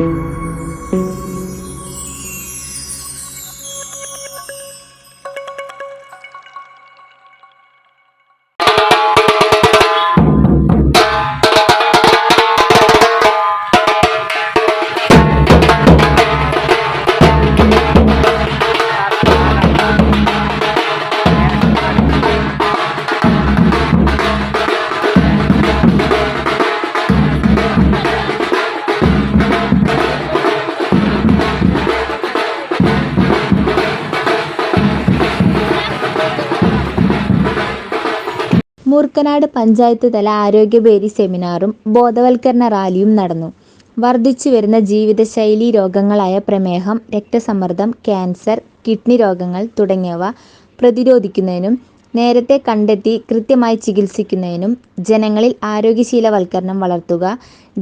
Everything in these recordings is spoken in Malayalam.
Música മൂർക്കനാട് പഞ്ചായത്ത് തല ആരോഗ്യപേരി സെമിനാറും ബോധവൽക്കരണ റാലിയും നടന്നു. വർദ്ധിച്ചു വരുന്ന ജീവിതശൈലി രോഗങ്ങളായ പ്രമേഹം, രക്തസമ്മർദ്ദം, ക്യാൻസർ, കിഡ്നി രോഗങ്ങൾ തുടങ്ങിയവ പ്രതിരോധിക്കുന്നതിനും നേരത്തെ കണ്ടെത്തി കൃത്യമായി ചികിത്സിക്കുന്നതിനും ജനങ്ങളിൽ ആരോഗ്യശീലവൽക്കരണം വളർത്തുക,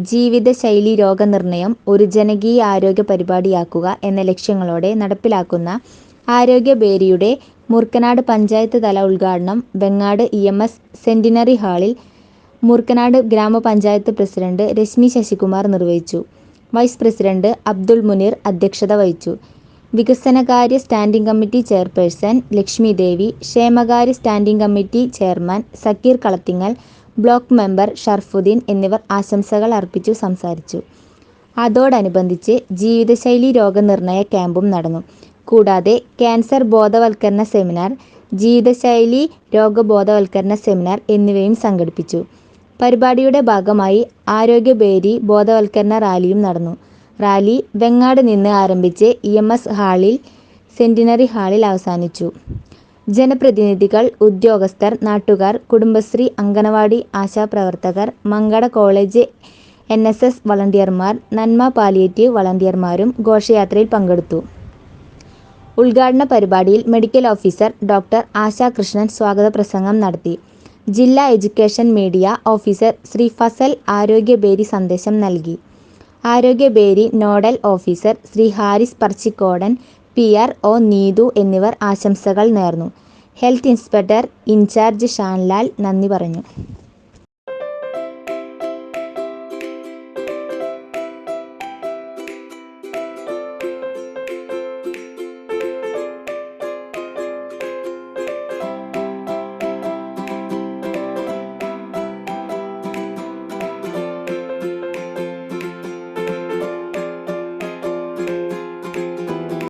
ജീവിതശൈലി രോഗനിർണയം ഒരു ജനകീയ ആരോഗ്യ പരിപാടിയാക്കുക എന്ന ലക്ഷ്യങ്ങളോടെ നടപ്പിലാക്കുന്ന ആരോഗ്യബേരിയുടെ മൂർക്കനാട് പഞ്ചായത്ത് തല ഉദ്ഘാടനം Vengad E. M. S. Centenary ഹാളിൽ മുർക്കനാട് ഗ്രാമപഞ്ചായത്ത് പ്രസിഡന്റ് രശ്മി ശശികുമാർ നിർവഹിച്ചു. വൈസ് പ്രസിഡന്റ് അബ്ദുൾ മുനീർ അധ്യക്ഷത വഹിച്ചു. വികസനകാര്യ standing committee chairperson Lakshmi Devi ക്ഷേമകാര്യ standing committee chairman Zakir Kalathingal, block member Sharafuddin എന്നിവർ ആശംസകൾ അർപ്പിച്ചു സംസാരിച്ചു. അതോടനുബന്ധിച്ച് ജീവിതശൈലി രോഗനിർണയ ക്യാമ്പും നടന്നു. കൂടാതെ ക്യാൻസർ ബോധവൽക്കരണ സെമിനാർ, ജീവിതശൈലി രോഗബോധവൽക്കരണ സെമിനാർ എന്നിവയും സംഘടിപ്പിച്ചു. പരിപാടിയുടെ ഭാഗമായി ആരോഗ്യബേരി ബോധവൽക്കരണ റാലിയും നടന്നു. റാലി വെങ്ങാട് നിന്ന് ആരംഭിച്ച് ഇ. എം. എസ്. ഹാളിൽ സെന്റിനറി ഹാളിൽ അവസാനിച്ചു. ജനപ്രതിനിധികൾ, ഉദ്യോഗസ്ഥർ, നാട്ടുകാർ, Kudumbashree, anganwadi ആശാപ്രവർത്തകർ, Mankada college N. S. S. വളണ്ടിയർമാർ, Nanma palliative വളണ്ടിയർമാരും ഘോഷയാത്രയിൽ പങ്കെടുത്തു. ഉദ്ഘാടന പരിപാടിയിൽ medical officer doctor Asha Krishnan സ്വാഗത പ്രസംഗം നടത്തി. ജില്ലാ education media officer Shri Fazal ആരോഗ്യബേരി സന്ദേശം നൽകി. ആരോഗ്യബേരി nodal officer Shri Haris Parachikodan, P. R. O Neethu എന്നിവർ ആശംസകൾ നേർന്നു. ഹെൽത്ത് ഇൻസ്പെക്ടർ ഇൻചാർജ് ഷാൻലാൽ നന്ദി പറഞ്ഞു.